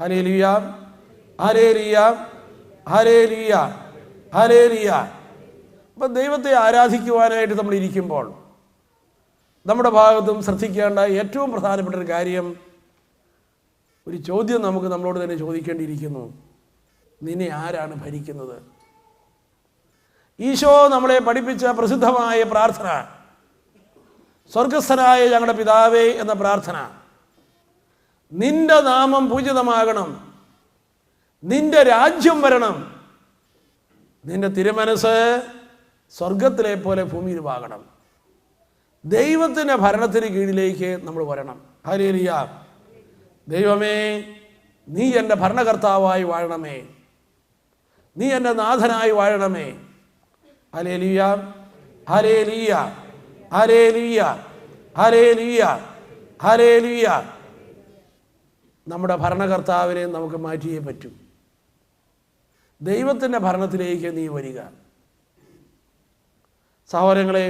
Hallelujah അപ്പം ദൈവത്തെ ആരാധിക്കുവാനായിട്ട് നമ്മൾ ഇരിക്കുമ്പോൾ നമ്മുടെ ഭാഗത്തും ശ്രദ്ധിക്കേണ്ട ഏറ്റവും പ്രധാനപ്പെട്ട ഒരു കാര്യം ഒരു ചോദ്യം നമുക്ക് നമ്മളോട് തന്നെ ചോദിക്കേണ്ടിയിരിക്കുന്നു. നിന്നെ ആരാണ് ഭരിക്കുന്നത്? ഈശോ നമ്മളെ പഠിപ്പിച്ച പ്രസിദ്ധമായ പ്രാർത്ഥന സ്വർഗസ്ഥനായ ഞങ്ങളുടെ പിതാവേ എന്ന പ്രാർത്ഥന. നിന്റെ നാമം പൂജിതമാകണം. നിന്റെ രാജ്യം വരണം. നിന്റെ തിരുമനസ് സ്വർഗത്തിലെ പോലെ ഭൂമിയിൽ ഭൂമിയിലുമാകണം ദൈവത്തിന്റെ ഭരണത്തിന് കീഴിലേക്ക് നമ്മൾ വരണം. ഹരിയ ദൈവമേ നീ എന്റെ ഭരണകർത്താവായി വാഴണമേ. നീ എന്റെ നാഥനായി വാഴണമേ. Hallelujah hallelujah hallelujah hallelujah hallelujah നമ്മുടെ ഭരണകർത്താവിനെ നമുക്ക് മാറ്റിയേ പറ്റൂ. ദൈവത്തിന്റെ ഭരണത്തിലേക്ക് നീ വരിക. സഹോദരങ്ങളെ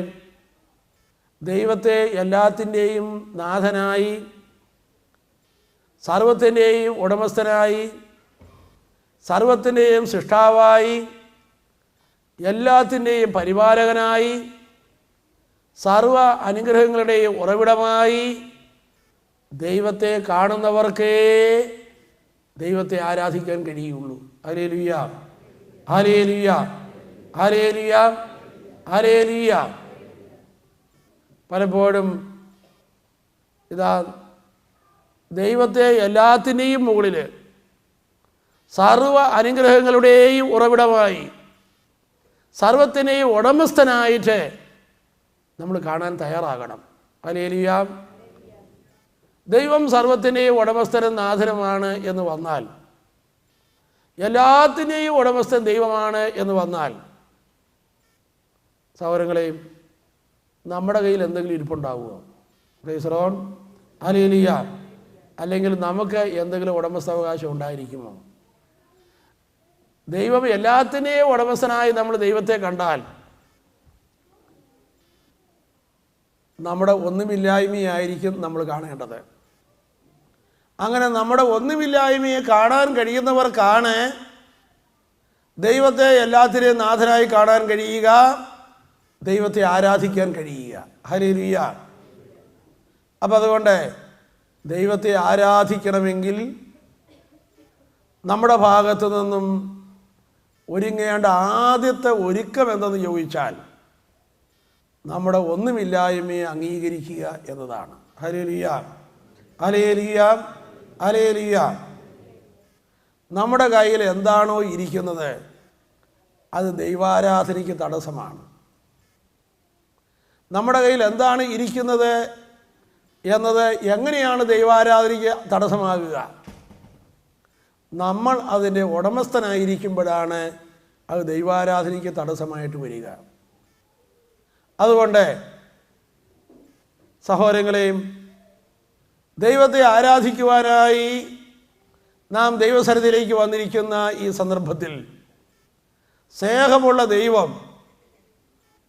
ദൈവത്തെ എല്ലാത്തിന്റെയും നാഥനായി സർവത്തിന്റെയും ഉടമസ്ഥനായി സർവത്തിന്റെയും സൃഷ്ടാവായി എല്ലാത്തിന്റെയും പരിപാലകനായി സർവ അനുഗ്രഹങ്ങളുടെയും ഉറവിടമായി ദൈവത്തെ കാണുന്നവർക്കേ ദൈവത്തെ ആരാധിക്കാൻ കഴിയുള്ളൂ. ഹരേലിയ ഹരേലിയ ഹരേലിയ ഹരേലിയ പലപ്പോഴും ഇതാ ദൈവത്തെ എല്ലാത്തിന്റെയും മുകളിൽ സർവ അനുഗ്രഹങ്ങളുടെയും ഉറവിടമായി സർവത്തിനെയും ഉടമസ്ഥനായിട്ട് നമ്മൾ കാണാൻ തയ്യാറാകണം. അലേലിയ ദൈവം സർവത്തിന്റെയും ഉടമസ്ഥനും നാഥനുമാണ് എന്ന് വന്നാൽ എല്ലാത്തിന്റെയും ഉടമസ്ഥൻ ദൈവമാണ് എന്ന് വന്നാൽ സൗരങ്ങളെയും നമ്മുടെ കയ്യിൽ എന്തെങ്കിലും ഇരിപ്പുണ്ടാവുമോ? റീസറോൺ അലീലിയ അല്ലെങ്കിൽ നമുക്ക് എന്തെങ്കിലും ഉടമസ്ഥാവകാശം ഉണ്ടായിരിക്കുമോ? ദൈവം എല്ലാത്തിനെയും ഉടമസ്ഥനായി നമ്മൾ ദൈവത്തെ കണ്ടാൽ നമ്മുടെ ഒന്നുമില്ലായ്മയായിരിക്കും നമ്മൾ കാണേണ്ടത്. അങ്ങനെ നമ്മുടെ ഒന്നുമില്ലായ്മയെ കാണാൻ കഴിയുന്നവർക്കാണ് ദൈവത്തെ എല്ലാത്തിനെയും നാഥനായി കാണാൻ കഴിയുക ദൈവത്തെ ആരാധിക്കാൻ കഴിയുക. ഹരിയ അപ്പം അതുകൊണ്ട് ദൈവത്തെ ആരാധിക്കണമെങ്കിൽ നമ്മുടെ ഭാഗത്തു നിന്നും ഒരുങ്ങേണ്ട ആദ്യത്തെ ഒരുക്കം എന്തെന്ന് ചോദിച്ചാൽ നമ്മുടെ ഒന്നുമില്ലായ്മയെ അംഗീകരിക്കുക എന്നതാണ്. ഹലേലിയ ഹലേലിയ ഹലേലിയ നമ്മുടെ കയ്യിൽ എന്താണോ ഇരിക്കുന്നത്? അത് ദൈവാരാധനയ്ക്ക് തടസ്സമാണ്. നമ്മുടെ കയ്യിൽ എന്താണ് ഇരിക്കുന്നത് എന്നത് എങ്ങനെയാണ് ദൈവാരാധനയ്ക്ക് തടസ്സമാകുക? നമ്മൾ അതിന്റെ ഉടമസ്ഥനായിരിക്കുമ്പോഴാണ് അത് ദൈവാരാധനയ്ക്ക് തടസ്സമായിട്ട് വരിക. അതുകൊണ്ട് സഹോദരങ്ങളെയും ദൈവത്തെ ആരാധിക്കുവാനായി നാം ദൈവസരത്തിലേക്ക് വന്നിരിക്കുന്ന ഈ സന്ദർഭത്തിൽ സ്നേഹമുള്ള ദൈവം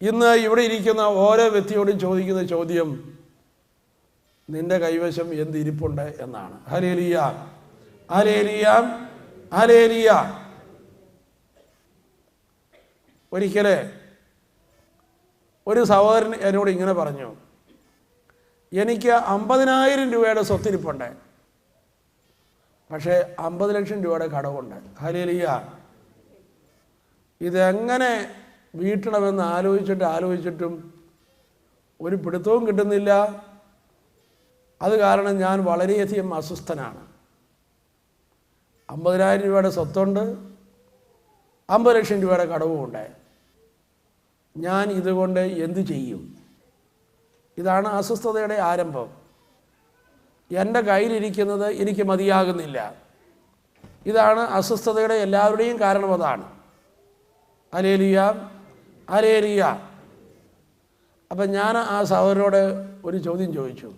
ഇന്ന് ഇവിടെ ഇരിക്കുന്ന ഓരോ വ്യക്തിയോടും ചോദിക്കുന്ന ചോദ്യം നിന്റെ കൈവശം എന്ത് എന്തിരിപ്പുണ്ട് എന്നാണ്. ഹലേലിയ ഹലേലിയ ഹലേലിയ ഒരിക്കലേ ഒരു സഹോദരൻ എന്നോട് ഇങ്ങനെ പറഞ്ഞു എനിക്ക് അമ്പതിനായിരം രൂപയുടെ സ്വത്തിരിപ്പുണ്ട് പക്ഷേ അമ്പത് ലക്ഷം രൂപയുടെ കടവുണ്ട്. ഹലിയ ഇതെങ്ങനെ വീട്ടണമെന്ന് ആലോചിച്ചിട്ട് ആലോചിച്ചിട്ടും ഒരു പിടുത്തവും കിട്ടുന്നില്ല. അത് കാരണം ഞാൻ വളരെയധികം അസ്വസ്ഥനാണ്. അമ്പതിനായിരം രൂപയുടെ സ്വത്തുണ്ട്. അമ്പത് ലക്ഷം രൂപയുടെ കടവുമുണ്ട്. ഞാൻ ഇതുകൊണ്ട് എന്തു ചെയ്യും? ഇതാണ് അസ്വസ്ഥതയുടെ ആരംഭം. എന്റെ കയ്യിലിരിക്കുന്നത് എനിക്ക് മതിയാകുന്നില്ല. ഇതാണ് അസ്വസ്ഥതയുടെ എല്ലാവരുടെയും കാരണം അതാണ്. അലേലിയ അലേലിയ. അപ്പം ഞാൻ ആ സഹോദരനോട് ഒരു ചോദ്യം ചോദിച്ചു.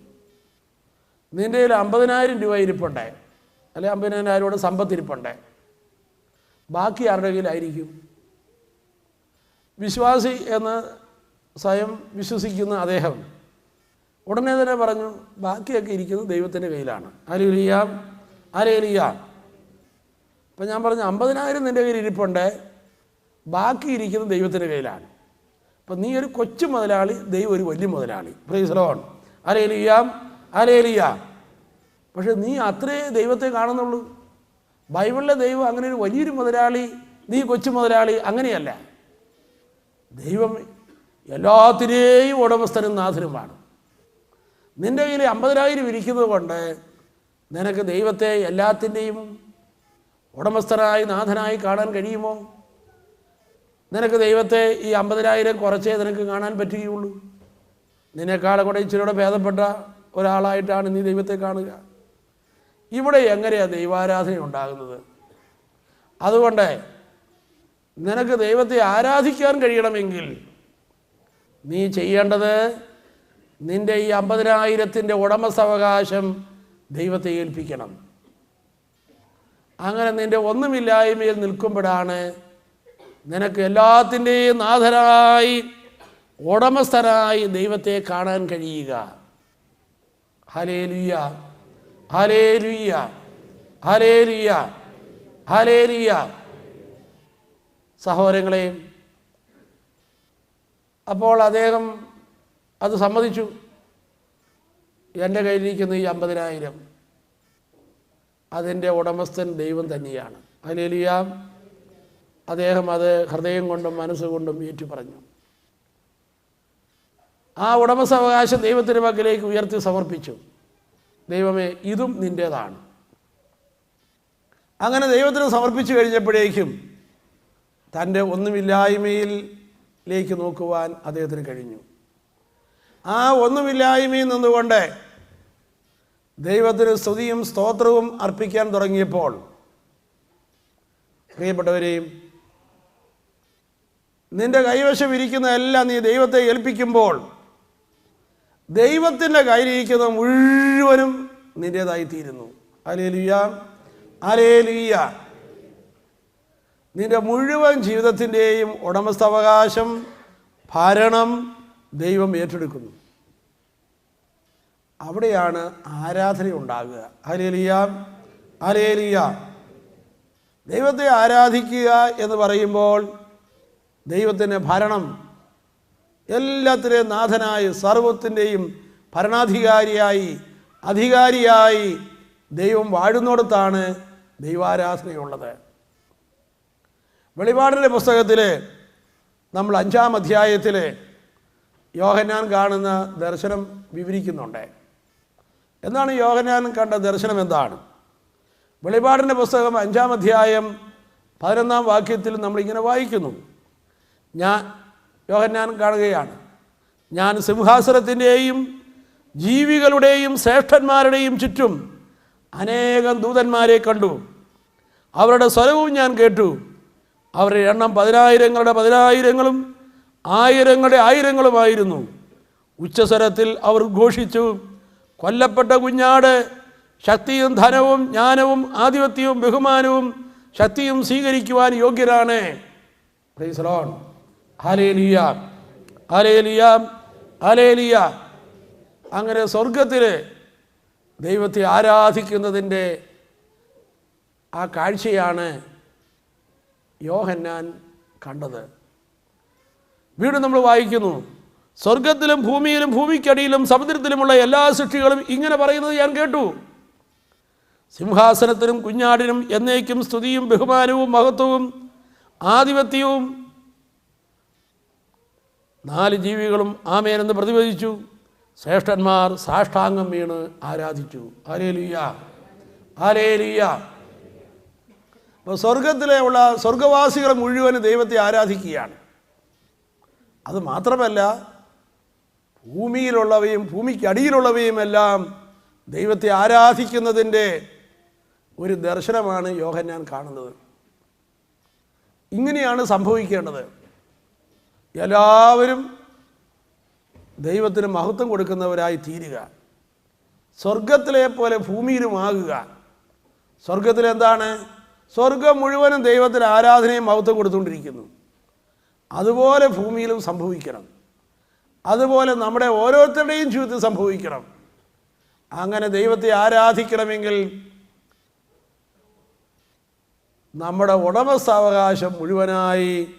നിന്റെ കയ്യിൽ അമ്പതിനായിരം രൂപ ഇരിപ്പുണ്ടേ? അല്ലെ അമ്പതിനായിരം രൂപയുടെ സമ്പത്ത് ഇരിപ്പുണ്ടേ? ബാക്കി ആരുടെ കയ്യിലായിരിക്കും? വിശ്വാസി എന്ന് സ്വയം വിശ്വസിക്കുന്ന അദ്ദേഹം ഉടനെ തന്നെ പറഞ്ഞു ബാക്കിയൊക്കെ ഇരിക്കുന്നത് ദൈവത്തിന്റെ കയ്യിലാണ്. ആരെയിലിയാം ആരെയിലിയാം അപ്പം ഞാൻ പറഞ്ഞു അമ്പതിനായിരം നിന്റെ കയ്യിൽ ഇരിപ്പുണ്ടേ ബാക്കി ഇരിക്കുന്നത് ദൈവത്തിന്റെ കയ്യിലാണ്. അപ്പം നീ ഒരു കൊച്ചു മുതലാളി ദൈവം ഒരു വലിയ മുതലാളി. പ്രൈസലോൺ ആരെയിലിയാം ആരെയിലിയാം പക്ഷെ നീ അത്രേ ദൈവത്തെ കാണുന്നുള്ളൂ. ബൈബിളിലെ ദൈവം അങ്ങനെ ഒരു വലിയൊരു മുതലാളി നീ കൊച്ചു മുതലാളി അങ്ങനെയല്ല. ദൈവം എല്ലാത്തിനെയും ഉടമസ്ഥനും നാഥനുമാണ്. നിന്റെ കയ്യിൽ അമ്പതിനായിരം ഇരിക്കുന്നത് കൊണ്ട് നിനക്ക് ദൈവത്തെ എല്ലാത്തിന്റെയും ഉടമസ്ഥനായി നാഥനായി കാണാൻ കഴിയുമോ? നിനക്ക് ദൈവത്തെ ഈ അമ്പതിനായിരം കുറച്ചേ നിനക്ക് കാണാൻ പറ്റുകയുള്ളൂ. നിന്നെക്കാളെ കൂടെ ഇച്ചിരിയുടെ ഭേദപ്പെട്ട ഒരാളായിട്ടാണ് നീ ദൈവത്തെ കാണുക. ഇവിടെ എങ്ങനെയാണ് ദൈവാരാധന ഉണ്ടാകുന്നത്? അതുകൊണ്ട് നിനക്ക് ദൈവത്തെ ആരാധിക്കാൻ കഴിയണമെങ്കിൽ നീ ചെയ്യേണ്ടത് നിന്റെ ഈ അമ്പതിനായിരത്തിന്റെ ഉടമസവകാശം ദൈവത്തെ ഏൽപ്പിക്കണം. അങ്ങനെ നിന്റെ ഒന്നുമില്ലായ്മയിൽ നിൽക്കുമ്പോഴാണ് നിനക്ക് എല്ലാത്തിന്റെയും നാഥനായി ഉടമസ്ഥനായി ദൈവത്തെ കാണാൻ കഴിയുക. ഹലേലുയ്യ ഹലേലുയ്യ ഹലേലുയ്യ ഹലേലുയ്യ സഹോദരങ്ങളെ അപ്പോൾ അദ്ദേഹം അത് സമ്മതിച്ചു. എന്റെ കയ്യിലിരിക്കുന്ന ഈ അമ്പതിനായിരം. അതിന്റെ ഉടമസ്ഥൻ ദൈവം തന്നെയാണ്. അതിലെലിയാം അദ്ദേഹം അത് ഹൃദയം കൊണ്ടും മനസ്സുകൊണ്ടും ഏറ്റു പറഞ്ഞു ആ ഉടമസ്ഥാവകാശം ദൈവത്തിന്റെ പക്കലേക്ക് ഉയർത്തി സമർപ്പിച്ചു. ദൈവമേ ഇതും നിന്റേതാണ്. അങ്ങനെ ദൈവത്തിന് സമർപ്പിച്ചു കഴിഞ്ഞപ്പോഴേക്കും തന്റെ ഒന്നുമില്ലായ്മയിലേക്ക് നോക്കുവാൻ അദ്ദേഹത്തിന് കഴിഞ്ഞു. ആ ഒന്നുമില്ലായ്മയിൽ നിന്നുകൊണ്ട് ദൈവത്തിന് സ്തുതിയും സ്തോത്രവും അർപ്പിക്കാൻ തുടങ്ങിയപ്പോൾ പ്രിയപ്പെട്ടവരെയും നിന്റെ കൈവശം ഇരിക്കുന്ന എല്ലാം നീ ദൈവത്തെ ഏൽപ്പിക്കുമ്പോൾ ദൈവത്തിന്റെ കയ്യിലിരിക്കുന്ന മുഴുവനും നിന്റേതായിത്തീരുന്നു തീരുന്നു അലേലുയ അലേലുയ്യ നിന്റെ മുഴുവൻ ജീവിതത്തിന്റെയും ഉടമസ്ഥാവകാശം ഭരണം ദൈവം ഏറ്റെടുക്കുന്നു. അവിടെയാണ് ആരാധന ഉണ്ടാകുക ഹലേലിയ ഹലേലിയ ദൈവത്തെ ആരാധിക്കുക എന്ന് പറയുമ്പോൾ ദൈവത്തിന്റെ ഭരണം എല്ലാത്തിന്റെയും നാഥനായി സർവത്തിന്റെയും ഭരണാധികാരിയായി അധികാരിയായി ദൈവം വാഴുന്നിടത്താണ് ദൈവാരാധനയുള്ളത്. വെളിപാടിന്റെ പുസ്തകത്തിൽ നമ്മൾ അഞ്ചാം അധ്യായത്തിൽ യോഹന്നാൻ കാണുന്ന ദർശനം വിവരിക്കുന്നുണ്ട്. എന്താണ് യോഹന്നാൻ കണ്ട ദർശനം എന്താണ്? വെളിപാടിന്റെ പുസ്തകം അഞ്ചാം അധ്യായം പതിനൊന്നാം വാക്യത്തിൽ നമ്മളിങ്ങനെ വായിക്കുന്നു. ഞാൻ യോഹന്നാൻ കാണുകയാണ്. ഞാൻ സിംഹാസനത്തിന്റെയും ജീവികളുടെയും ശ്രേഷ്ഠന്മാരുടെയും ചുറ്റും അനേകം ദൂതന്മാരെ കണ്ടു. അവരുടെ സ്വരവും ഞാൻ കേട്ടു. അവരുടെ എണ്ണം പതിനായിരങ്ങളുടെ പതിനായിരങ്ങളും ആയിരങ്ങളുടെ ആയിരങ്ങളുമായിരുന്നു. ഉച്ചസ്വരത്തിൽ അവർ ഘോഷിച്ചു കൊല്ലപ്പെട്ട കുഞ്ഞാട് ശക്തിയും ധനവും ജ്ഞാനവും ആധിപത്യവും ബഹുമാനവും ശക്തിയും സ്വീകരിക്കുവാൻ യോഗ്യരാണ്. അങ്ങനെ സ്വർഗത്തിൽ ദൈവത്തെ ആരാധിക്കുന്നതിന്റെ ആ കാഴ്ചയാണ് യോഹന്നാൻ കണ്ടത്. വീണ്ടും നമ്മൾ വായിക്കുന്നു. സ്വർഗത്തിലും ഭൂമിയിലും ഭൂമിക്കടിയിലും സമുദ്രത്തിലുമുള്ള എല്ലാ സൃഷ്ടികളും ഇങ്ങനെ പറയുന്നത് ഞാൻ കേട്ടു. സിംഹാസനത്തിനും കുഞ്ഞാടിനും എന്നേക്കും സ്തുതിയും ബഹുമാനവും മഹത്വവും ആധിപത്യവും നാല് ജീവികളും ആമേനെന്ന് പ്രതിപദിച്ചു. ശ്രേഷ്ഠന്മാർ സാഷ്ടാംഗം വീണ് ആരാധിച്ചു. ആരേലിയ ആരേലിയ അപ്പോൾ സ്വർഗത്തിലെ ഉള്ള സ്വർഗവാസികൾ മുഴുവൻ ദൈവത്തെ ആരാധിക്കുകയാണ്. അത് മാത്രമല്ല ഭൂമിയിലുള്ളവയും ഭൂമിക്കടിയിലുള്ളവയും എല്ലാം ദൈവത്തെ ആരാധിക്കുന്നതിന്റെ ഒരു ദർശനമാണ് യോഹന്നാൻ കാണുന്നത്. ഇങ്ങനെയാണ് സംഭവിക്കേണ്ടത്. എല്ലാവരും ദൈവത്തിന് മഹത്വം കൊടുക്കുന്നവരായി തീരുക. സ്വർഗത്തിലെ പോലെ ഭൂമിയിലുമാകുക. സ്വർഗത്തിലെന്താണ്? സ്വർഗം മുഴുവനും ദൈവത്തിന് ആരാധനയും മഹത്വം കൊടുത്തുകൊണ്ടിരിക്കുന്നു. അതുപോലെ ഭൂമിയിലും സംഭവിക്കണം. അതുപോലെ നമ്മുടെ ഓരോരുത്തരുടെയും ജീവിതത്തിൽ സംഭവിക്കണം. അങ്ങനെ ദൈവത്തെ ആരാധിക്കണമെങ്കിൽ നമ്മുടെ ഉടമസ്ഥാവകാശം മുഴുവനായി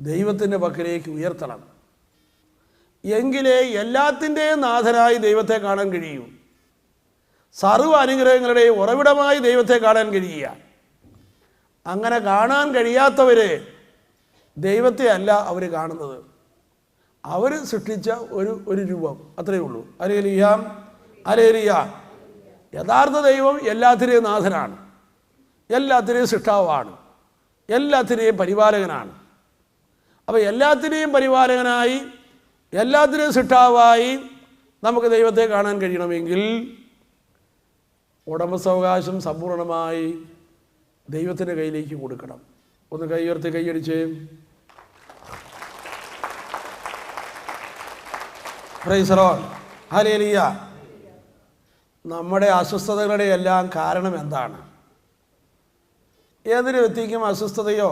ദൈവത്തിന്റെ പക്കലേക്ക് ഉയർത്തണം. എങ്കിലേ എല്ലാത്തിന്റെയും നാഥനായി ദൈവത്തെ കാണാൻ കഴിയൂ. സർവ അനുഗ്രഹങ്ങളുടെയും ഉറവിടമായി ദൈവത്തെ കാണാൻ കഴിയുക. അങ്ങനെ കാണാൻ കഴിയാത്തവർ ദൈവത്തെ അല്ല അവർ കാണുന്നത്. അവർ സൃഷ്ടിച്ച ഒരു ഒരു രൂപം. അത്രയേ ഉള്ളൂ. അരേലിയാം അരേലിയാ യഥാർത്ഥ ദൈവം എല്ലാത്തിനെയും നാഥനാണ്. എല്ലാത്തിനെയും സൃഷ്ടാവാണ്. എല്ലാത്തിനെയും പരിപാലകനാണ്. അപ്പോൾ എല്ലാത്തിനെയും പരിപാലകനായി എല്ലാത്തിനെയും സൃഷ്ടാവായി നമുക്ക് ദൈവത്തെ കാണാൻ കഴിയണമെങ്കിൽ ഉടമസ്ഥാവകാശം സമ്പൂർണമായി ദൈവത്തിന്റെ കയ്യിലേക്ക് കൊടുക്കണം. ഒന്ന് കൈ ഉയർത്തി കൈയടിച്ച് പ്രൈസറോൺ ഹലേലിയ നമ്മുടെ അസ്വസ്ഥതകളുടെ എല്ലാം കാരണം എന്താണ്? ഏതൊരു വ്യക്തിക്കും അസ്വസ്ഥതയോ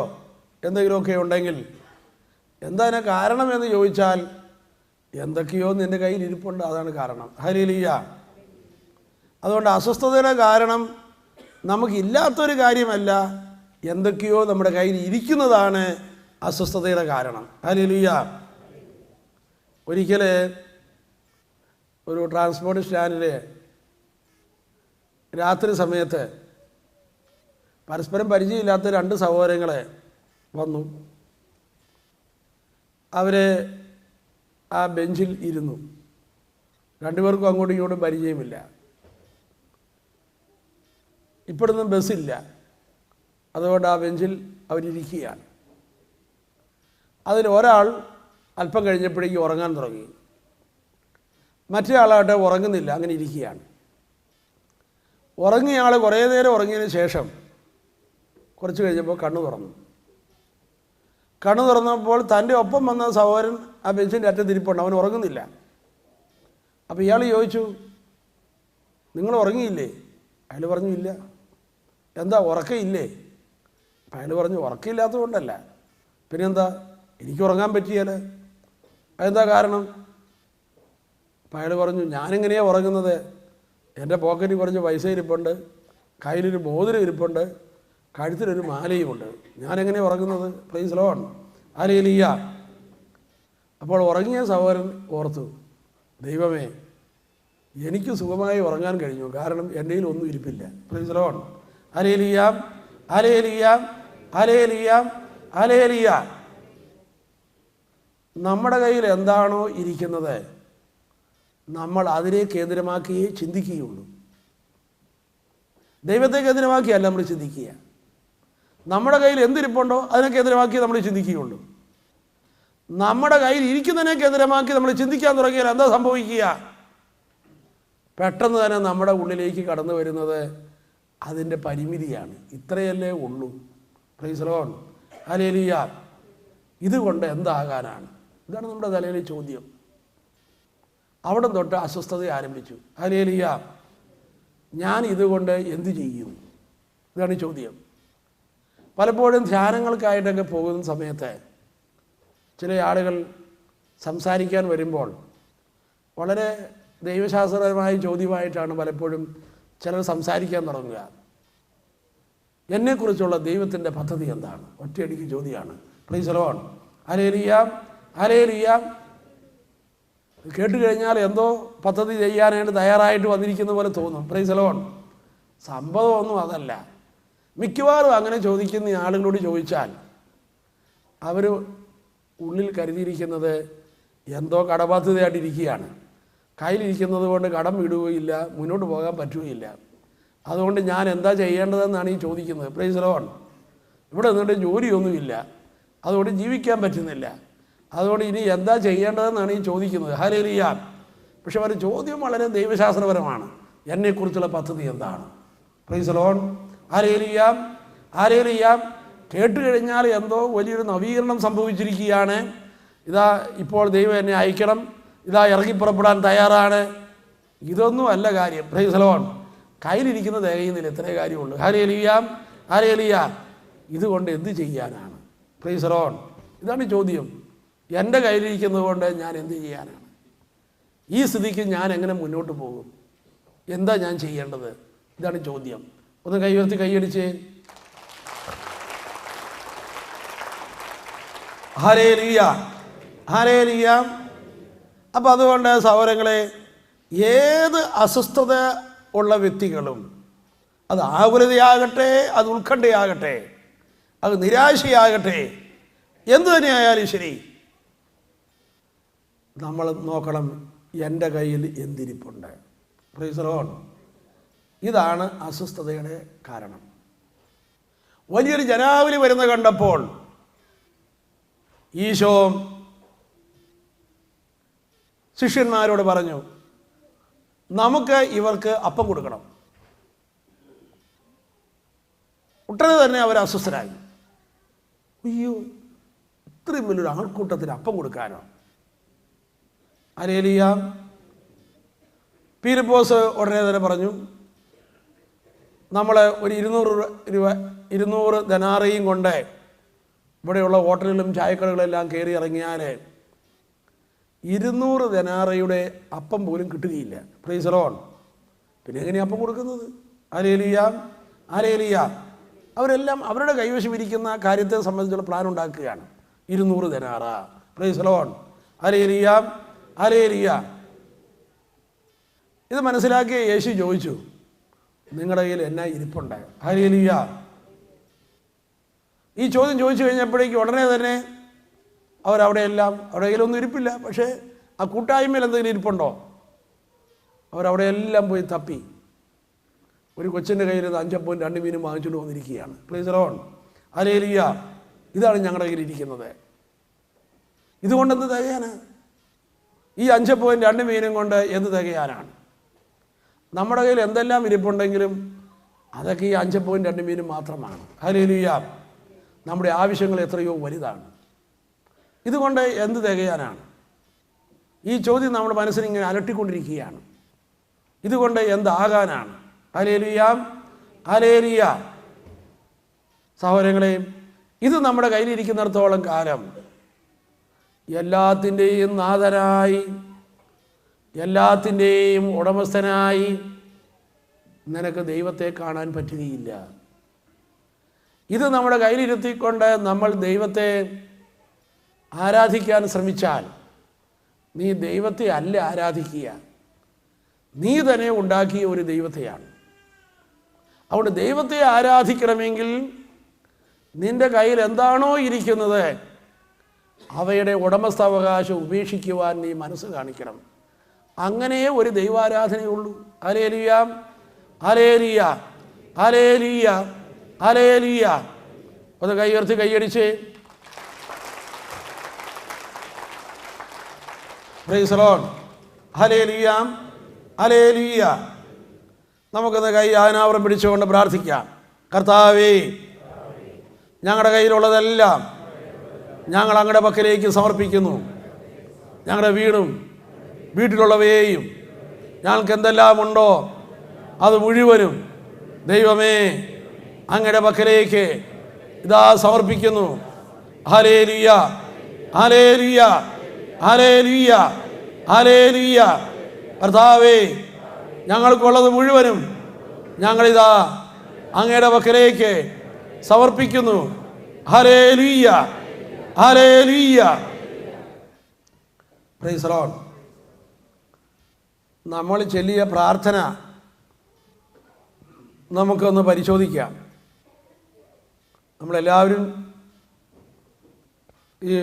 എന്തെങ്കിലുമൊക്കെ ഉണ്ടെങ്കിൽ എന്താണ് കാരണം എന്ന് ചോദിച്ചാൽ എന്തൊക്കെയോ നിന്റെ കയ്യിൽ ഇരിപ്പുണ്ട് അതാണ് കാരണം. ഹലേലിയ അതുകൊണ്ട് അസ്വസ്ഥതയുടെ കാരണം നമുക്കില്ലാത്തൊരു കാര്യമല്ല. എന്തൊക്കെയോ നമ്മുടെ കയ്യിൽ ഇരിക്കുന്നതാണ് അസ്വസ്ഥതയുടെ കാരണം. ഹലേലിയ ഒരിക്കൽ ഒരു ട്രാൻസ്പോർട്ട് സ്റ്റാൻഡിൽ രാത്രി സമയത്ത് പരസ്പരം പരിചയമില്ലാത്ത രണ്ട് സഹോദരങ്ങളെ വന്നു. അവർ ആ ബെഞ്ചിൽ ഇരുന്നു. രണ്ടുപേർക്കും അങ്ങോട്ടും ഇങ്ങോട്ടും പരിചയമില്ല. ഇപ്പോഴൊന്നും ബസ്സില്ല. അതുകൊണ്ട് ആ ബെഞ്ചിൽ അവരിയാണ് അതിൽ ഒരാൾ അല്പം കഴിഞ്ഞപ്പോഴേക്കും ഉറങ്ങാൻ തുടങ്ങി. മറ്റേ ആളാകട്ടെ ഉറങ്ങുന്നില്ല അങ്ങനെ ഇരിക്കുകയാണ്. ഉറങ്ങിയ ആൾ കുറേ നേരം ഉറങ്ങിയതിന് ശേഷം കുറച്ച് കഴിഞ്ഞപ്പോൾ കണ്ണു തുറന്നു. കണ്ണു തുറന്നപ്പോൾ തന്റെ ഒപ്പം വന്ന സഹോദരൻ ആ ബെഞ്ചിന്റെ അറ്റത്തിരിപ്പുണ്ട് അവൻ ഉറങ്ങുന്നില്ല. അപ്പോൾ ഇയാൾ ചോദിച്ചു നിങ്ങൾ ഉറങ്ങിയില്ലേ? അയാൾ പറഞ്ഞു ഇല്ല. എന്താ ഉറക്കമില്ലേ? അയാൾ പറഞ്ഞു ഉറക്കമില്ലാത്തത് കൊണ്ടല്ല പിന്നെന്താ എനിക്ക് ഉറങ്ങാൻ പറ്റിയാൽ അതെന്താ കാരണം? അപ്പം അയാൾ പറഞ്ഞു ഞാനെങ്ങനെയാണ് ഉറങ്ങുന്നത്? എന്റെ പോക്കറ്റിൽ കുറച്ച് പൈസ ഇരിപ്പുണ്ട് കയ്യിലൊരു മോതിരം ഇരിപ്പുണ്ട് കഴുത്തിലൊരു മാലയുമുണ്ട്. ഞാനെങ്ങനെയാണ് ഉറങ്ങുന്നത്? പ്ലീസ് ലോൺ ആലയിലിയ അപ്പോൾ ഉറങ്ങിയ സഹോദരൻ ഓർത്തു ദൈവമേ എനിക്ക് സുഖമായി ഉറങ്ങാൻ കഴിഞ്ഞു. കാരണം എന്റെ ഒന്നും ഇരിപ്പില്ല. പ്ലീസ് ലോൺ അലേലിയാം അലേലിയാം അലേലിയാം അലേലിയ നമ്മുടെ കയ്യിൽ എന്താണോ ഇരിക്കുന്നത് നമ്മൾ അതിനെ കേന്ദ്രമാക്കിയേ ചിന്തിക്കുകയുള്ളൂ. ദൈവത്തെ കേന്ദ്രമാക്കിയല്ല നമ്മൾ ചിന്തിക്കുക. നമ്മുടെ കയ്യിൽ എന്തിരിപ്പുണ്ടോ അതിനെ കേന്ദ്രമാക്കി നമ്മൾ ചിന്തിക്കുകയുള്ളൂ. നമ്മുടെ കയ്യിൽ ഇരിക്കുന്നതിനെ കേന്ദ്രമാക്കി നമ്മൾ ചിന്തിക്കാൻ തുടങ്ങിയാൽ എന്താ സംഭവിക്കുക? പെട്ടെന്ന് തന്നെ നമ്മുടെ ഉള്ളിലേക്ക് കടന്നു വരുന്നത് അതിന്റെ പരിമിതിയാണ്. ഇത്രയല്ലേ ഉള്ളൂ. പ്രൈസലോൺ അലേലിയ ഇതുകൊണ്ട് എന്താകാനാണ്? ഇതാണ് നമ്മുടെ തലയിലെ ചോദ്യം. അവിടെ തൊട്ട് അസ്വസ്ഥത ആരംഭിച്ചു. അലേലിയ ഞാൻ ഇതുകൊണ്ട് എന്തു ചെയ്യും? ഇതാണ് ചോദ്യം. പലപ്പോഴും ധ്യാനങ്ങൾക്കായിട്ടൊക്കെ പോകുന്ന സമയത്ത് ചില ആളുകൾ സംസാരിക്കാൻ വരുമ്പോൾ വളരെ ദൈവശാസ്ത്രപരമായ ചോദ്യമായിട്ടാണ് പലപ്പോഴും ചിലർ സംസാരിക്കാൻ തുടങ്ങുക. എന്നെക്കുറിച്ചുള്ള ദൈവത്തിന്റെ പദ്ധതി എന്താണ്? ഒറ്റയടിക്ക് ചോദ്യമാണ് പ്ലീസ് അലോൺ അലേലിയാം അലേലിയാം കേട്ട് കഴിഞ്ഞാൽ എന്തോ പദ്ധതി ചെയ്യാനായിട്ട് തയ്യാറായിട്ട് വന്നിരിക്കുന്ന പോലെ തോന്നും. പ്രൈസ് അലോൺ സംഭവമൊന്നും അതല്ല. മിക്കവാറും അങ്ങനെ ചോദിക്കുന്ന ആളുകളോട് ചോദിച്ചാൽ അവർ ഉള്ളിൽ കരുതിയിരിക്കുന്നത് എന്തോ കടബാധ്യതയായിട്ടിരിക്കുകയാണ്. കയ്യിലിരിക്കുന്നത് കൊണ്ട് കടം വിടുകയില്ല മുന്നോട്ട് പോകാൻ പറ്റുകയില്ല. അതുകൊണ്ട് ഞാൻ എന്താ ചെയ്യേണ്ടതെന്നാണ് ഈ ചോദിക്കുന്നത്. പ്രൈസ് ലോൺ ഇവിടെ നിന്നിട്ട് ജോലിയൊന്നുമില്ല. അതുകൊണ്ട് ജീവിക്കാൻ പറ്റുന്നില്ല. അതുകൊണ്ട് ഇനി എന്താ ചെയ്യേണ്ടതെന്നാണ് ഈ ചോദിക്കുന്നത്. ഹലേലിയാൻ പക്ഷെ അവർ ചോദ്യം വളരെ ദൈവശാസ്ത്രപരമാണ്. എന്നെക്കുറിച്ചുള്ള പദ്ധതി എന്താണ്? പ്രൈസ് ലോൺ ആരേലിയാം ആരേലിയാം കേട്ട് കഴിഞ്ഞാൽ എന്തോ വലിയൊരു നവീകരണം സംഭവിച്ചിരിക്കുകയാണ്. ഇതാ ഇപ്പോൾ ദൈവം എന്നെ അയക്കണം. ഇതാ ഇറങ്ങിപ്പുറപ്പെടാൻ തയ്യാറാണ്. ഇതൊന്നും അല്ല കാര്യം. പ്രൈസ് ലോൺ കയ്യിലിരിക്കുന്ന തികയുന്നില്ല എത്രേ കാര്യമുള്ളൂ ഹരേലിയാം ഹരേലിയ ഇതുകൊണ്ട് എന്ത് ചെയ്യാനാണ്? പ്ലീസ് റോൺ ഇതാണ് ചോദ്യം. എന്റെ കയ്യിലിരിക്കുന്നത് കൊണ്ട് ഞാൻ എന്ത് ചെയ്യാനാണ്? ഈ സ്ഥിതിക്ക് ഞാൻ എങ്ങനെ മുന്നോട്ട് പോകും? എന്താ ഞാൻ ചെയ്യേണ്ടത്? ഇതാണ് ചോദ്യം. ഒന്ന് കൈ ഉയർത്തി കൈയടിച്ച് ഹരേ ലിയ ഹരേ ലിയ അപ്പം അതുകൊണ്ട് സൗരങ്ങളെ ഏത് അസ്വസ്ഥത ഉള്ള വ്യക്തികളും അത് ആകുലതയാകട്ടെ അത് ഉത്കണ്ഠയാകട്ടെ അത് നിരാശയാകട്ടെ എന്തു തന്നെയായാലും ശരി നമ്മൾ നോക്കണം എന്റെ കയ്യിൽ എന്തിരിപ്പുണ്ട്. പ്രീസറോൺ ഇതാണ് അസ്വസ്ഥതയുടെ കാരണം. വലിയൊരു ജനാവലി വരുന്ന കണ്ടപ്പോൾ ഈശോ ശിഷ്യന്മാരോട് പറഞ്ഞു നമുക്ക് ഇവർക്ക് അപ്പം കൊടുക്കണം. ഉടനെ തന്നെ അവർ അസ്വസ്ഥരായി. അയ്യോ ഇത്രയും വലിയൊരു ആൾക്കൂട്ടത്തിന് അപ്പം കൊടുക്കാനോ? അരേലിയ പീരപ്പോസ് ഉടനെ തന്നെ പറഞ്ഞു നമ്മൾ ഒരു ഇരുന്നൂറ് രൂപ ഇരുന്നൂറ് ധനാറയും കൊണ്ട് ഇവിടെയുള്ള ഹോട്ടലുകളും ചായക്കടകളെല്ലാം കയറി ഇറങ്ങിയാൽ ഇരുന്നൂറ് ധനാറയുടെ അപ്പം പോലും കിട്ടുകയില്ല. പ്രീസറോൺ പിന്നെ എങ്ങനെയാണ് അപ്പം കൊടുക്കുന്നത്? അലേലിയ അലേലിയ. അവരെല്ലാം അവരുടെ കൈവശം ഇരിക്കുന്ന കാര്യത്തെ സംബന്ധിച്ചുള്ള പ്ലാൻ ഉണ്ടാക്കുകയാണ്. ഇരുന്നൂറ് ധനാറ. ഫ്രീസറോൺ അലേലിയ അലേലിയ. ഇത് മനസ്സിലാക്കിയ യേശു ചോദിച്ചു നിങ്ങളുടെ കയ്യിൽ എന്നാ ഇരിപ്പുണ്ട്? ഹലേലിയ ഈ ചോദ്യം ചോദിച്ചു കഴിഞ്ഞപ്പോഴേക്കും ഉടനെ തന്നെ അവരവിടെ എല്ലാം അവിടെ കയ്യിലൊന്നും ഇരിപ്പില്ല. പക്ഷേ ആ കൂട്ടായ്മയിൽ എന്തെങ്കിലും ഇരിപ്പുണ്ടോ? അവരവിടെ എല്ലാം പോയി തപ്പി. ഒരു കൊച്ചിന്റെ കയ്യിൽ അഞ്ചപ്പവും രണ്ട് മീനും വാങ്ങിച്ചുകൊണ്ട് വന്നിരിക്കുകയാണ്. പ്ലീസ് റോൺ അലേലിയ ഇതാണ് ഞങ്ങളുടെ കയ്യിൽ ഇരിക്കുന്നത്. ഇതുകൊണ്ടെന്ത് തികയാണ്? ഈ അഞ്ചപ്പവും രണ്ട് മീനും കൊണ്ട് എന്ത് തികയാനാണ്? നമ്മുടെ കയ്യിൽ എന്തെല്ലാം ഇരിപ്പുണ്ടെങ്കിലും അതൊക്കെ ഈ അഞ്ചപ്പവും രണ്ട് മീനും മാത്രമാണ്. ഹലേലിയ നമ്മുടെ ആവശ്യങ്ങൾ എത്രയോ വലുതാണ്. ഇതുകൊണ്ട് എന്ത് തികയാനാണ്? ഈ ചോദ്യം നമ്മുടെ മനസ്സിൽ ഇങ്ങനെ അലട്ടിക്കൊണ്ടിരിക്കുകയാണ്. ഇതുകൊണ്ട് എന്താകാനാണ് അലേലിയാം അലേലിയ സഹോദരങ്ങളെ ഇത് നമ്മുടെ കയ്യിലിരിക്കുന്നിടത്തോളം കാലം എല്ലാത്തിന്റെയും നാഥനായി എല്ലാത്തിന്റെയും ഉടമസ്ഥനായി നിനക്ക് ദൈവത്തെ കാണാൻ പറ്റുകയില്ല. ഇത് നമ്മുടെ കയ്യിലിരുത്തിക്കൊണ്ട് നമ്മൾ ദൈവത്തെ ആരാധിക്കാൻ ശ്രമിച്ചാൽ നീ ദൈവത്തെ അല്ല ആരാധിക്കുക. നീ തന്നെ ഉണ്ടാക്കിയ ഒരു ദൈവത്തെയാണ്. അതുകൊണ്ട് ദൈവത്തെ ആരാധിക്കണമെങ്കിൽ നിന്റെ കയ്യിൽ എന്താണോ ഇരിക്കുന്നത് അവയുടെ ഉടമസ്ഥാവകാശം ഉപേക്ഷിക്കുവാൻ നീ മനസ്സ് കാണിക്കണം. അങ്ങനെ ഒരു ദൈവാരാധനയുള്ളൂ. അലേലിയ അലേലിയ അലേലിയ അലേലിയ ഒന്ന് ഉയർത്തി കൈയടിച്ച്. നമുക്കൊന്ന് കൈ ആനാവരം പിടിച്ചുകൊണ്ട് പ്രാർത്ഥിക്കാം. കർത്താവേ ഞങ്ങളുടെ കയ്യിലുള്ളതെല്ലാം ഞങ്ങൾ അങ്ങയുടെ പക്കലേക്ക് സമർപ്പിക്കുന്നു. ഞങ്ങളുടെ വീടും വീട്ടിലുള്ളവയെയും ഞങ്ങൾക്ക് എന്തെല്ലാം ഉണ്ടോ അത് മുഴുവനും ദൈവമേ അങ്ങയുടെ പക്കലേക്ക് ഇതാ സമർപ്പിക്കുന്നു. ഹലേലിയ ഹലേലിയ ഹലേലിയ ഹലേലുയ്യ കർത്താവേ ഞങ്ങൾക്കുള്ളത് മുഴുവനും ഞങ്ങളിതാ അങ്ങയുടെ പക്കലേക്ക് സമർപ്പിക്കുന്നു. ഹലേലുയ്യ ഹലേലുയ്യ നമ്മൾ ചൊല്ലിയ പ്രാർത്ഥന നമുക്കൊന്ന് പരിശോധിക്കാം. നമ്മളെല്ലാവരും ഈ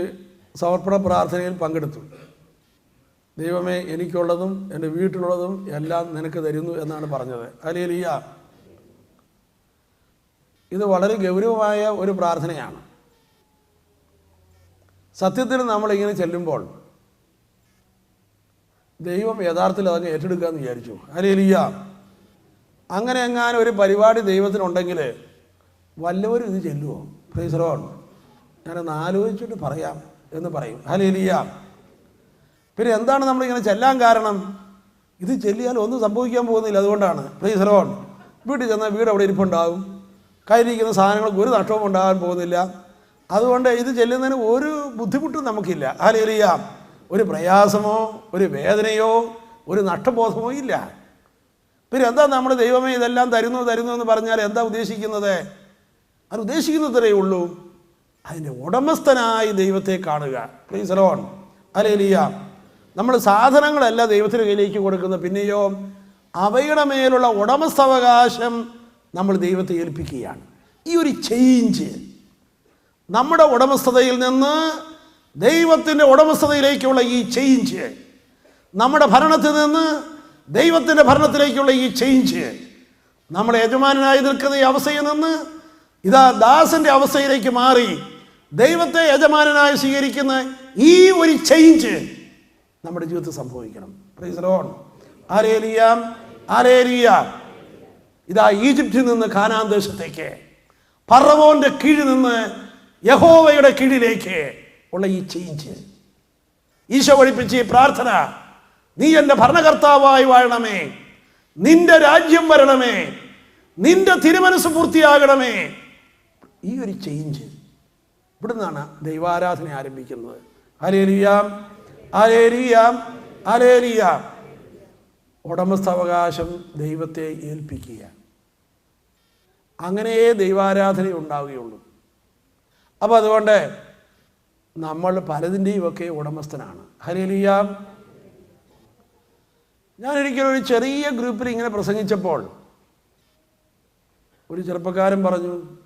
സമർപ്പണ പ്രാർത്ഥനയിൽ പങ്കെടുത്തു. ദൈവമേ എനിക്കുള്ളതും എന്റെ വീട്ടിലുള്ളതും എല്ലാം നിനക്ക് തരുന്നു എന്നാണ് പറഞ്ഞത്. അലേലിയ ഇത് വളരെ ഗൗരവമായ ഒരു പ്രാർത്ഥനയാണ്. സത്യത്തിൽ നമ്മളിങ്ങനെ ചെല്ലുമ്പോൾ ദൈവം യഥാർത്ഥത്തിൽ അതങ്ങ് ഏറ്റെടുക്കാമെന്ന് വിചാരിച്ചു. അലേലിയ അങ്ങനെ എങ്ങാനും ഒരു പരിപാടി ദൈവത്തിനുണ്ടെങ്കിൽ വല്ലവരും ഇത് ചെല്ലുമോ ഫ്രീസറോൺ ഞാനൊന്ന് ആലോചിച്ചിട്ട് പറയാം. എന്ന് പറയും. ഹലേലിയ പിന്നെ എന്താണ് നമ്മളിങ്ങനെ ചെല്ലാൻ കാരണം? ഇത് ചെല്ലിയാൽ ഒന്നും സംഭവിക്കാൻ പോകുന്നില്ല അതുകൊണ്ടാണ്. പ്ലീസ് റോൺ വീട്ടിൽ ചെന്നാൽ വീട് അവിടെ ഇരിപ്പുണ്ടാകും. കയ്യിലിരിക്കുന്ന സാധനങ്ങൾക്ക് ഒരു നഷ്ടവും ഉണ്ടാകാൻ പോകുന്നില്ല. അതുകൊണ്ട് ഇത് ചെല്ലുന്നതിന് ഒരു ബുദ്ധിമുട്ടും നമുക്കില്ല. ഹലേലിയ ഒരു പ്രയാസമോ ഒരു വേദനയോ ഒരു നഷ്ടബോധമോ ഇല്ല. പിന്നെ എന്താ നമ്മൾ ദൈവമേ ഇതെല്ലാം തരുന്നു തരുന്നു എന്ന് പറഞ്ഞാൽ എന്താ ഉദ്ദേശിക്കുന്നത്? അത് ഉദ്ദേശിക്കുന്നത്രേ ഉള്ളൂ. അതിന്റെ ഉടമസ്ഥനായി ദൈവത്തെ കാണുക. പ്ലീസ് ലോൺ അലേലിയ നമ്മൾ സാധനങ്ങളല്ല ദൈവത്തിന് കയ്യിലേക്ക് കൊടുക്കുന്നത്. പിന്നെയോ അവയുടെ മേലുള്ള ഉടമസ്ഥാവകാശം നമ്മൾ ദൈവത്തെ ഏൽപ്പിക്കുകയാണ്. ഈ ഒരു ചേഞ്ച് നമ്മുടെ ഉടമസ്ഥതയിൽ നിന്ന് ദൈവത്തിന്റെ ഉടമസ്ഥതയിലേക്കുള്ള ഈ ചേഞ്ച് നമ്മുടെ ഭരണത്തിൽ നിന്ന് ദൈവത്തിന്റെ ഭരണത്തിലേക്കുള്ള ഈ ചേഞ്ച് നമ്മുടെ യജമാനായി നിൽക്കുന്ന ഈ അവസ്ഥയിൽ നിന്ന് ഇതാ ദാസന്റെ അവസ്ഥയിലേക്ക് മാറി. ദൈവത്തെ യജമാനനായി സ്വീകരിക്കുന്ന ഈ ഒരു ചേഞ്ച് നമ്മുടെ ജീവിതത്തിൽ സംഭവിക്കണം. പ്രൈസ് ലോൺ ആരേലിയാം ആരേലിയാം ഇതാ ഈജിപ്തിൽ നിന്ന് കാനാൻ ദേശത്തേക്ക് പറവോന്റെ കീഴിൽ നിന്ന് യഹോവയുടെ കീഴിലേക്ക് ഉള്ള ഈ ചേഞ്ച് ഈശോ പഠിപ്പിച്ച ഈ പ്രാർത്ഥന നീ എന്റെ ഭരണകർത്താവായി വാഴണമേ നിന്റെ രാജ്യം വരണമേ നിന്റെ തിരുമനസ് പൂർത്തിയാകണമേ. ഈ ഒരു ചേഞ്ച് ഇവിടുന്നാണ് ദൈവാരാധന ആരംഭിക്കുന്നത്. അലേലിയാം അലേലിയാം അലേലിയാം ഉടമസ്ഥാവകാശം ദൈവത്തെ ഏൽപ്പിക്കുക. അങ്ങനെയേ ദൈവാരാധന ഉണ്ടാവുകയുള്ളൂ. അപ്പോൾ അതുകൊണ്ട് നമ്മൾ പലതിന്റെയും ഒക്കെ ഉടമസ്ഥനാണ്. ഹലേലിയാം ഞാനൊരിക്കലും ഒരു ചെറിയ ഗ്രൂപ്പിൽ ഇങ്ങനെ പ്രസംഗിച്ചപ്പോൾ ഒരു ചെറുപ്പക്കാരൻ പറഞ്ഞു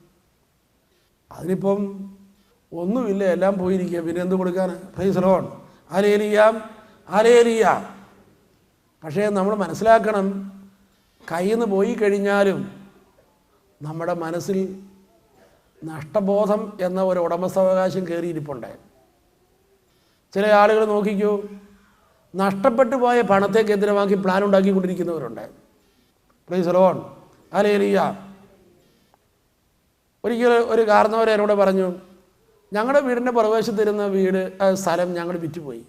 അതിനിപ്പം ഒന്നുമില്ല എല്ലാം പോയിരിക്കുക. പിന്നെ എന്ത് കൊടുക്കാൻ പ്രൈസ് ലോൺ. ആലേലിയാം ആലേലിയാം പക്ഷേ നമ്മൾ മനസ്സിലാക്കണം കയ്യിൽ നിന്ന് പോയി കഴിഞ്ഞാലും നമ്മുടെ മനസ്സിൽ നഷ്ടബോധം എന്ന ഒരു ഉടമസ്ഥാവകാശം കയറിയിരിപ്പുണ്ട്. ചില ആളുകൾ നോക്കിക്കൂ നഷ്ടപ്പെട്ടു പോയ പണത്തെ കേന്ദ്രമാക്കി പ്ലാൻ ഉണ്ടാക്കിക്കൊണ്ടിരിക്കുന്നവരുണ്ട്. പ്ലീസ് ലോൺ അലേലിയ. ഒരിക്കൽ ഒരു കാരണവരെ എന്നോട് പറഞ്ഞു ഞങ്ങളുടെ വീടിന്റെ പുറവേശത്തിരുന്ന വീട് സ്ഥലം ഞങ്ങൾ വിറ്റുപോയി.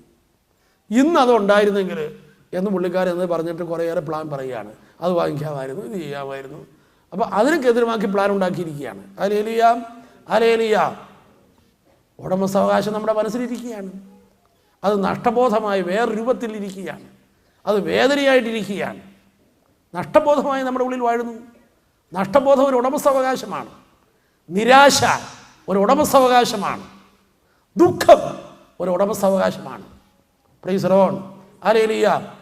ഇന്ന് അത് ഉണ്ടായിരുന്നെങ്കിൽ എന്ന് പുള്ളിക്കാരൻ എന്ന് പറഞ്ഞിട്ട് കുറേയേറെ പ്ലാൻ പറയുകയാണ്. അത് വാങ്ങിക്കാമായിരുന്നു ഇത് ചെയ്യാമായിരുന്നു. അപ്പോൾ കേന്ദ്രമാക്കി പ്ലാൻ ഉണ്ടാക്കിയിരിക്കുകയാണ്. അലേലിയാം അലേലിയാം ഉടമസ്ഥാവകാശം നമ്മുടെ മനസ്സിലിരിക്കുകയാണ്. അത് നഷ്ടബോധമായി വേറെ രൂപത്തിലിരിക്കുകയാണ് അത് വേദനയായിട്ടിരിക്കുകയാണ്. നഷ്ടബോധമായി നമ്മുടെ ഉള്ളിൽ വാഴുന്നു. നഷ്ടബോധം ഒരു ഉടമസ്ഥാവകാശമാണ്. നിരാശ. ഒരു ഉടമസ്ഥാവകാശമാണ്. ദുഃഖം ഒരു ഉടമസ്ഥാവകാശമാണ്. പ്രൈസ് റോൺ ആലേലിയ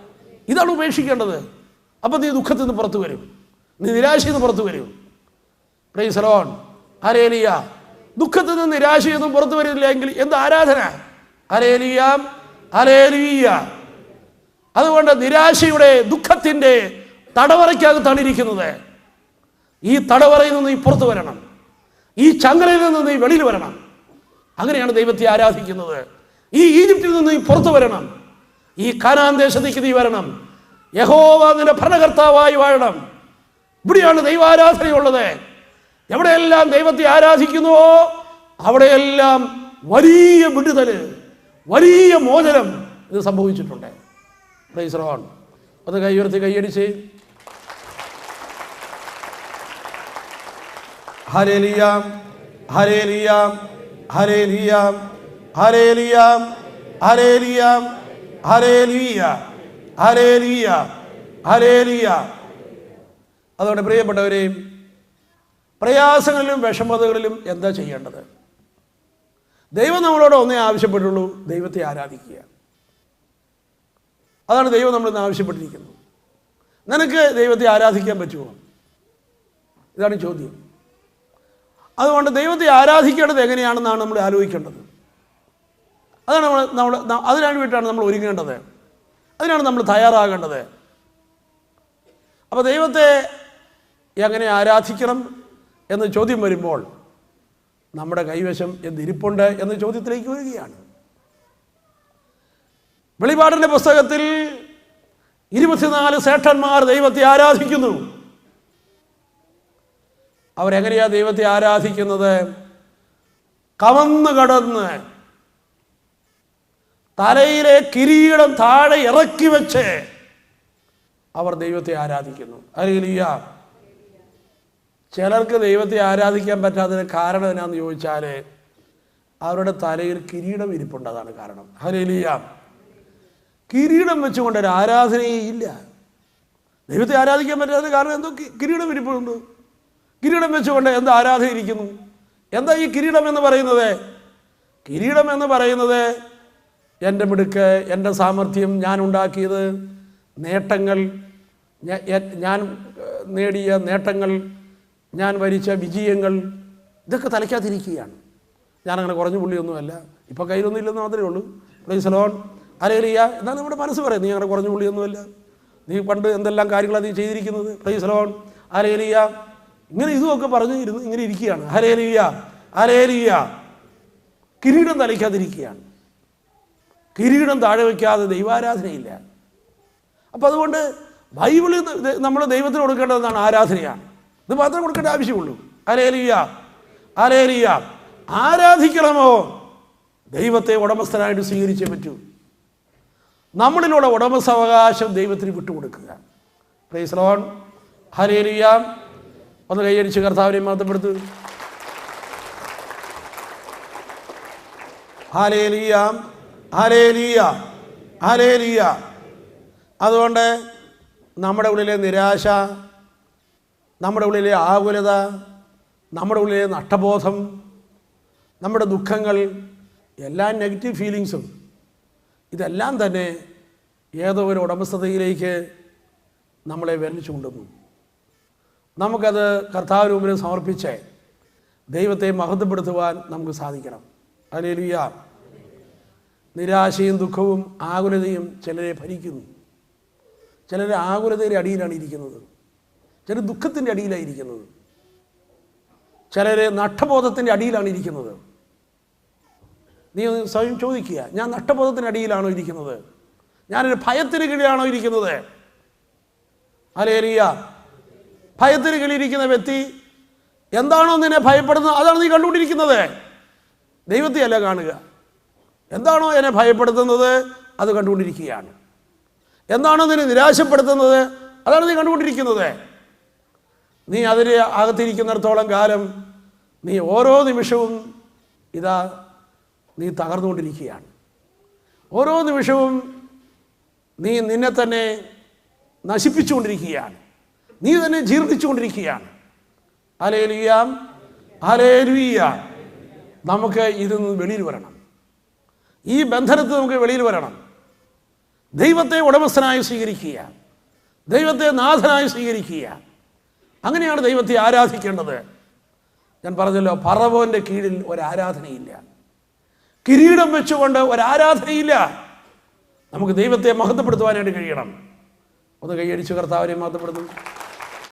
ഇതാണ് ഉപേക്ഷിക്കേണ്ടത്. അപ്പം നീ ദുഃഖത്തിൽ നിന്ന് പുറത്തു വരും. നീ നിരാശയിൽ നിന്ന് പുറത്തു വരും. പ്രൈസ് റോൺ ആലേലിയ ദുഃഖത്തിൽ നിന്ന് നിരാശയിൽ നിന്നും പുറത്തു എങ്കിൽ എന്ത് ആരാധന? അലേലിയാം അലേലിയ. അതുകൊണ്ട് നിരാശയുടെ ദുഃഖത്തിന്റെ തടവറയ്ക്കകത്താണ് ഇരിക്കുന്നത്. ഈ തടവറയിൽ നിന്ന് ഈ പുറത്തു വരണം. ഈ ചങ്ങലയിൽ നിന്ന് നീ വെളിയിൽ വരണം. അങ്ങനെയാണ് ദൈവത്തെ ആരാധിക്കുന്നത്. ഈ ഈജിപ്തിൽ നിന്ന് നീ പുറത്തു വരണം. ഈ കാനാൻ ദേശത്തേക്ക് നീ വരണം. യഹോവ നിന്റെ ഭരണകർത്താവായി വാഴണം. ഇവിടെയാണ് ദൈവാരാധനയുള്ളത്. എവിടെയെല്ലാം ദൈവത്തെ ആരാധിക്കുന്നുവോ അവിടെയെല്ലാം വലിയ വിടുതൽ വലിയ മോചനം ഇത് സംഭവിച്ചിട്ടുണ്ട്. പ്രൈസ് കൈ അത് കൈയുയർത്തി കൈയടിച്ച്. ഹരേലിയാം ഹരേലിയാം ഹരേലിയാം ഹരേലിയാം ഹരേലിയാം ഹരേലിയ ഹരേലിയ ഹരേലിയ അതുകൊണ്ട് പ്രിയപ്പെട്ടവരെയും പ്രയാസങ്ങളിലും വിഷമതകളിലും എന്താ ചെയ്യേണ്ടത്? ദൈവം നമ്മളോട് ഒന്നേ ആവശ്യപ്പെട്ടുള്ളൂ ദൈവത്തെ ആരാധിക്കുക. അതാണ് ദൈവം നമ്മൾ ഇന്ന് ആവശ്യപ്പെട്ടിരിക്കുന്നത്. നിനക്ക് ദൈവത്തെ ആരാധിക്കാൻ പറ്റുമോ? ഇതാണ് ചോദ്യം. അതുകൊണ്ട് ദൈവത്തെ ആരാധിക്കേണ്ടത് എങ്ങനെയാണെന്നാണ് നമ്മൾ ആലോചിക്കേണ്ടത്. അതാണ് നമ്മൾ നമ്മൾ അതിനു അതിനാണ് വേണ്ടിയിട്ടാണ് നമ്മൾ ഒരുങ്ങേണ്ടത്. അതിനാണ് നമ്മൾ തയ്യാറാകേണ്ടത്. അപ്പോൾ ദൈവത്തെ എങ്ങനെ ആരാധിക്കണം എന്ന ചോദ്യം വരുമ്പോൾ നമ്മുടെ കൈവശം എന്തിരിപ്പുണ്ട് എന്ന ചോദ്യത്തിലേക്ക് വരികയാണ്. വെളിപാടിന്റെ പുസ്തകത്തിൽ ഇരുപത്തിനാല് സേഠന്മാർ ദൈവത്തെ ആരാധിക്കുന്നു. അവരെങ്ങനെയാ ദൈവത്തെ ആരാധിക്കുന്നത്? കവന്നു കടന്ന് തലയിലെ കിരീടം താഴെ ഇറക്കി വെച്ച് അവർ ദൈവത്തെ ആരാധിക്കുന്നു. അറിയില്ല ചിലർക്ക് ദൈവത്തെ ആരാധിക്കാൻ പറ്റാത്തതിന് കാരണം എന്നാന്ന് ചോദിച്ചാൽ അവരുടെ തലയിൽ കിരീടം ഇരിപ്പുണ്ട് അതാണ് കാരണം. ഹലേലിയ കിരീടം വെച്ചുകൊണ്ട് ഒരു ആരാധനയേ ഇല്ല. ദൈവത്തെ ആരാധിക്കാൻ പറ്റാത്ത കാരണം എന്തോ കിരീടം ഇരിപ്പുണ്ട്. കിരീടം വെച്ചുകൊണ്ട് എന്ത് ആരാധയിരിക്കുന്നു എന്താ ഈ കിരീടം എന്ന് പറയുന്നത്? കിരീടം എന്ന് പറയുന്നത് എന്റെ മിടുക്ക് എന്റെ സാമർഥ്യം ഞാൻ ഉണ്ടാക്കിയത് നേട്ടങ്ങൾ ഞാൻ നേടിയ നേട്ടങ്ങൾ ഞാൻ വരിച്ച വിജയങ്ങൾ ഇതൊക്കെ തലയ്ക്കാതിരിക്കുകയാണ് ഞാനങ്ങനെ കുറഞ്ഞ പുള്ളിയൊന്നുമല്ല. ഇപ്പോൾ കയ്യിലൊന്നും ഇല്ലെന്ന് മാത്രമേ ഉള്ളൂ. പ്ലീസ് ലോൺ അലേലിയ എന്നാൽ നമ്മുടെ മനസ്സ് പറയും നീ അങ്ങനെ കുറഞ്ഞ പുള്ളിയൊന്നുമല്ല. നീ പണ്ട് എന്തെല്ലാം കാര്യങ്ങളാണ് നീ ചെയ്തിരിക്കുന്നത്? പ്ലീസ് ലോൺ അരേലിയ ഇങ്ങനെ ഇതുമൊക്കെ പറഞ്ഞു ഇരുന്ന് ഇങ്ങനെ ഇരിക്കുകയാണ്. ഹരേലിയ ഹരേലിയ കിരീടം തലയ്ക്കാതിരിക്കുകയാണ് കിരീടം താഴെ വയ്ക്കാതെ ദൈവാരാധനയില്ല. അപ്പം അതുകൊണ്ട് ബൈബിളിൽ നമ്മൾ ദൈവത്തിന് കൊടുക്കേണ്ടതെന്നാണ് ആരാധനയാണ്. ഇത് മാത്രം കൊടുക്കേണ്ട ആവശ്യമുള്ളൂ. അലേലിയ അലേലിയ ആരാധിക്കണമോ? ദൈവത്തെ ഉടമസ്ഥനായിട്ട് സ്വീകരിച്ചേ പറ്റൂ. നമ്മളിലൂടെ ഉടമസ്ഥാവകാശം ദൈവത്തിന് വിട്ടുകൊടുക്കുക. പ്രൈസ് ലോൺ ഹലേലിയ ഒന്ന് കൈയടിച്ച് കർത്താവിനെ മഹത്വപ്പെടുത്തു. അതുകൊണ്ട് നമ്മുടെ ഉള്ളിലെ നിരാശ നമ്മുടെ ഉള്ളിലെ ആകുലത നമ്മുടെ ഉള്ളിലെ നഷ്ടബോധം നമ്മുടെ ദുഃഖങ്ങൾ എല്ലാ നെഗറ്റീവ് ഫീലിങ്സും ഇതെല്ലാം തന്നെ ഏതോ ഒരു ഉടമസ്ഥതയിലേക്ക് നമ്മളെ വലിച്ചു കൊണ്ടുവന്നു നമുക്കത് കർത്താവ് മുമ്പിൽ സമർപ്പിച്ച് ദൈവത്തെ മഹത്വപ്പെടുത്തുവാൻ നമുക്ക് സാധിക്കണം. അലേലുയ നിരാശയും ദുഃഖവും ആകുലതയും ചിലരെ ഭരിക്കുന്നു. ചിലർ ആകുലതയുടെ അടിയിലാണ് ഇരിക്കുന്നത്. ചിലർ ദുഃഖത്തിന്റെ അടിയിലായിരിക്കുന്നത്. ചിലർ നഷ്ടബോധത്തിന്റെ അടിയിലാണ് ഇരിക്കുന്നത്. നീ സ്വയം ചോദിക്കുക ഞാൻ നഷ്ടബോധത്തിന്റെ അടിയിലാണോ ഇരിക്കുന്നത്? ഞാനൊരു ഭയത്തിന് കീഴിലാണോ ഇരിക്കുന്നത്? അലേറിയ ഭയത്തിന് കീഴിലിരിക്കുന്ന വ്യക്തി എന്താണോ നിന്നെ ഭയപ്പെടുന്നത്? അതാണ് നീ കണ്ടുകൊണ്ടിരിക്കുന്നത്. ദൈവത്തെ അല്ല കാണുക. എന്താണോ എന്നെ ഭയപ്പെടുത്തുന്നത്? അത് കണ്ടുകൊണ്ടിരിക്കുകയാണ്. എന്താണോ നിന്നെ നിരാശപ്പെടുത്തുന്നത്? അതാണ് നീ കണ്ടുകൊണ്ടിരിക്കുന്നത്. നീ അതിന് അകത്തിരിക്കുന്നിടത്തോളം കാലം നീ ഓരോ നിമിഷവും ഇതാ നീ തകർന്നുകൊണ്ടിരിക്കുകയാണ്. ഓരോ നിമിഷവും നീ നിന്നെ തന്നെ നശിപ്പിച്ചുകൊണ്ടിരിക്കുകയാണ്. നീ തന്നെ ജീർണിച്ചുകൊണ്ടിരിക്കുകയാണ്. അലേലുയാം അലേലുയ നമുക്ക് ഇതിൽ നിന്ന് വെളിയിൽ വരണം. ഈ ബന്ധനത്തിൽ നമുക്ക് വെളിയിൽ വരണം. ദൈവത്തെ ഉടമസ്ഥനായി സ്വീകരിക്കുക. ദൈവത്തെ നാഥനായി സ്വീകരിക്കുക. അങ്ങനെയാണ് ദൈവത്തെ ആരാധിക്കേണ്ടത്. ഞാൻ പറഞ്ഞല്ലോ പറവോന്റെ കീഴിൽ ഒരാരാധനയില്ല കിരീടം വെച്ചുകൊണ്ട് ഒരാരാധനയില്ല നമുക്ക് ദൈവത്തെ മഹത്വപ്പെടുത്തുവാനായിട്ട് കഴിയണം. ഒന്ന് കൈയടിച്ച് കർത്താവിനെ മഹത്വപ്പെടുത്തും.